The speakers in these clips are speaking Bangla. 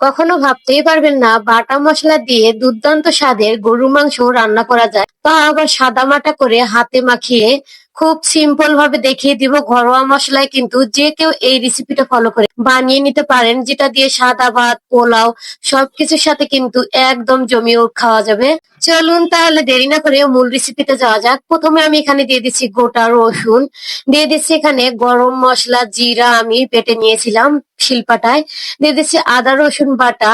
কখনো ভাবতেই পারবেন না, বাটা মশলা দিয়ে দুর্দান্ত স্বাদের গরু মাংস রান্না করা যায়। তা আবার সাদা মাটা করে হাতে মাখিয়ে খুব সিম্পল ভাবে দেখিয়ে দিব ঘরোয়া মশলায়, কিন্তু যে কেউ এই রেসিপিটা ফলো করে বানিয়ে নিতে পারেন, যেটা দিয়ে সাদা ভাত, পোলাও সবকিছুর সাথে কিন্তু একদম জমিয়ে খাওয়া যাবে। চলুন তাহলে দেরি না করে মূল রেসিপিতে যাওয়া যাক। প্রথমে আমি এখানে দিয়ে দিচ্ছি গোটা রসুন। দিয়ে দিচ্ছি এখানে গরম মশলা, জিরা আমি পেটে নিয়েছিলাম শিলপাটায়। দিয়ে দিচ্ছি আদা রসুন বাটা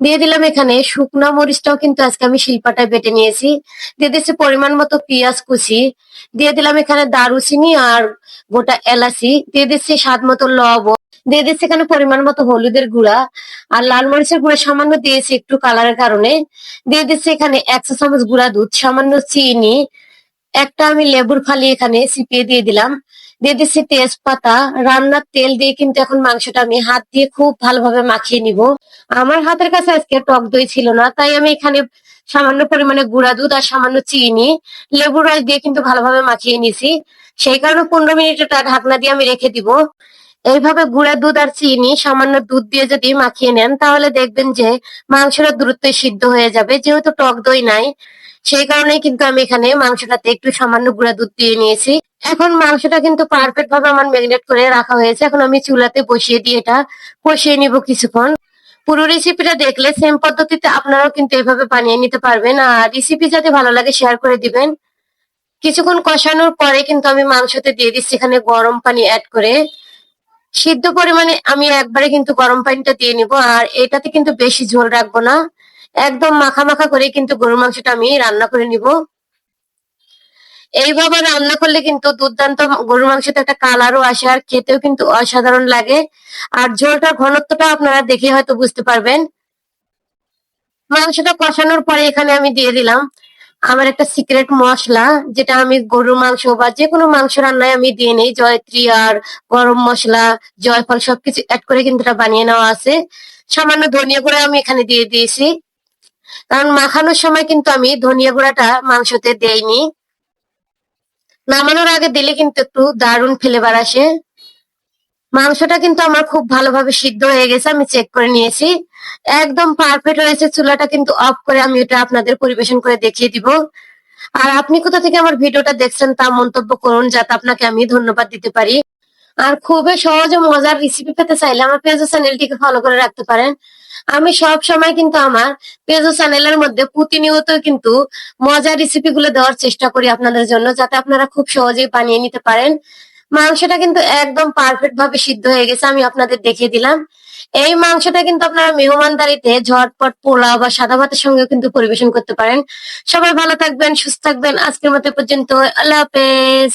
দিয়ে দিলাম এখানে। শুকনা মরিচটাও কিন্তু আজকে আমি শিলপাটায় বেটে নিয়েছি। দিয়ে দিচ্ছি পরিমাণ মতো পেঁয়াজ কুচি। দিয়ে দিলাম এখানে দারুচিনি আর গোটা এলাচি। দিয়ে দিচ্ছি স্বাদ মতো লবণ। দিয়ে দিচ্ছি এখানে পরিমাণ মতো হলুদের গুঁড়া। আর লাল মরিচের গুঁড়া সামান্য দিয়েছি একটু কালারের কারণে। দিয়ে দিচ্ছি এখানে একশো চামচ গুঁড়া দুধ, সামান্য চিনি। একটা আমি লেবুর ফালি এখানে চিপিয়ে দিয়ে দিলাম। দিয়ে দিচ্ছি তেজপাতা। রান্নার তেল দিয়ে কিন্তু এখন মাংসটা আমি হাত দিয়ে খুব ভালোভাবে মাখিয়ে নিব। আমার হাতের কাছে আজকে টক দই ছিল না, তাই আমি এখানে সামান্য পরিমাণে গুঁড়া দুধ আর সামান্য চিনি, লেবুর রস দিয়ে কিন্তু ভালোভাবে মাখিয়ে নিছি সেই কারণে পনেরো মিনিট এটা ঢাকনা দিয়ে আমি রেখে দিব। এইভাবে গুঁড়া দুধ আর চিনি, সামান্য দুধ দিয়ে যদি মাখিয়ে নেন, তাহলে দেখবেন যে মাংসটা দ্রুতই সিদ্ধ হয়ে যাবে। যেহেতু টক দই নাই, সেই কারণেই কিন্তু আমি এখানে মাংসটাতে একটু সামান্য গুঁড়া দুধ দিয়ে নিয়েছি। এখন মাংসটা কিন্তু পারফেক্ট ভাবে আমার ম্যারিনেট করে রাখা হয়েছে। এখন আমি চুলাতে বসিয়ে দিয়ে এটা কষিয়ে নিব কিছুক্ষণ। পুরো রেসিপিটা দেখলে সেম পদ্ধতিতে আপনারাও কিন্তু এভাবে বানিয়ে নিতে পারবেন। আর রেসিপি যাতে ভালো লাগে শেয়ার করে দিবেন। কিছুক্ষণ কষানোর পরে কিন্তু আমি মাংসতে দিয়ে দিচ্ছি এখানে গরম পানি অ্যাড করে। সিদ্ধ পরিমাণে আমি একবারে কিন্তু গরম পানিটা দিয়ে নিব, আর এটাতে কিন্তু বেশি ঝোল রাখব না। একদম মাখা মাখা করে কিন্তু গরুর মাংসটা আমি রান্না করে নিব। এইভাবে রান্না করলে কিন্তু দুর্দান্ত গরুর মাংসতে একটা কালারও আসে, আর খেতেও কিন্তু অসাধারণ লাগে। আর ঝোলটার ঘনত্বটা আপনারা দেখে হয়তো বুঝতে পারবেন। মাংসটা কষানোর পরে এখানে আমি দিয়ে দিলাম। আমার একটা সিক্রেট মশলা, যেটা আমি গরুর মাংস বা যে কোনো মাংস রান্নায় আমি দিয়ে নেই, জয়ত্রী আর গরম মশলা, জয়ফল সবকিছু অ্যাড করে কিন্তু এটা বানিয়ে নেওয়া আছে। সামান্য ধনিয়া গুঁড়া আমি এখানে দিয়ে দিয়েছি। কারণ মাখানোর সময় কিন্তু আমি ধনিয়া গুঁড়াটা মাংসতে দেইনি। নামানোর আগে দিলে কিন্তু একটু দারুণ ফ্লেভার আসে। মাংসটা কিন্তু আমার খুব ভালোভাবে সিদ্ধ হয়ে গেছে, আমি চেক করে নিয়েছি। একদম পারফেক্ট হয়েছে। চুলাটা কিন্তু অফ করে আমি এটা আপনাদের পরিবেশন করে দেখিয়ে দিব। আর আপনি কোথা থেকে আমার ভিডিওটা দেখছেন তা মন্তব্য করুন, যাতে আপনাকে আমি ধন্যবাদ দিতে পারি। আর খুবই সহজ ও মজার রেসিপি পেতে চাইলে আমার পেজ চ্যানেলটিকে ফলো করে রাখতে পারেন। আমি সব সময় কিন্তু আমার পেজ চ্যানেলের মধ্যে প্রতিনিয়ত কিন্তু মজার রেসিপি গুলো দেওয়ার চেষ্টা করি আপনাদের জন্য, যাতে আপনারা খুব সহজেই বানিয়ে নিতে পারেন। মাংসটা কিন্তু একদম পারফেক্ট ভাবে সিদ্ধ হয়ে গেছে, আমি আপনাদের দেখিয়ে দিলাম। এই মাংসটা কিন্তু আপনারা মেহমানদারিতে ঝটপট পোলাও বা সাদা ভাতের সঙ্গে কিন্তু পরিবেশন করতে পারেন। সবাই ভালো থাকবেন, সুস্থ থাকবেন। আজকের মতো পর্যন্ত। আল্লাহ হাফেজ।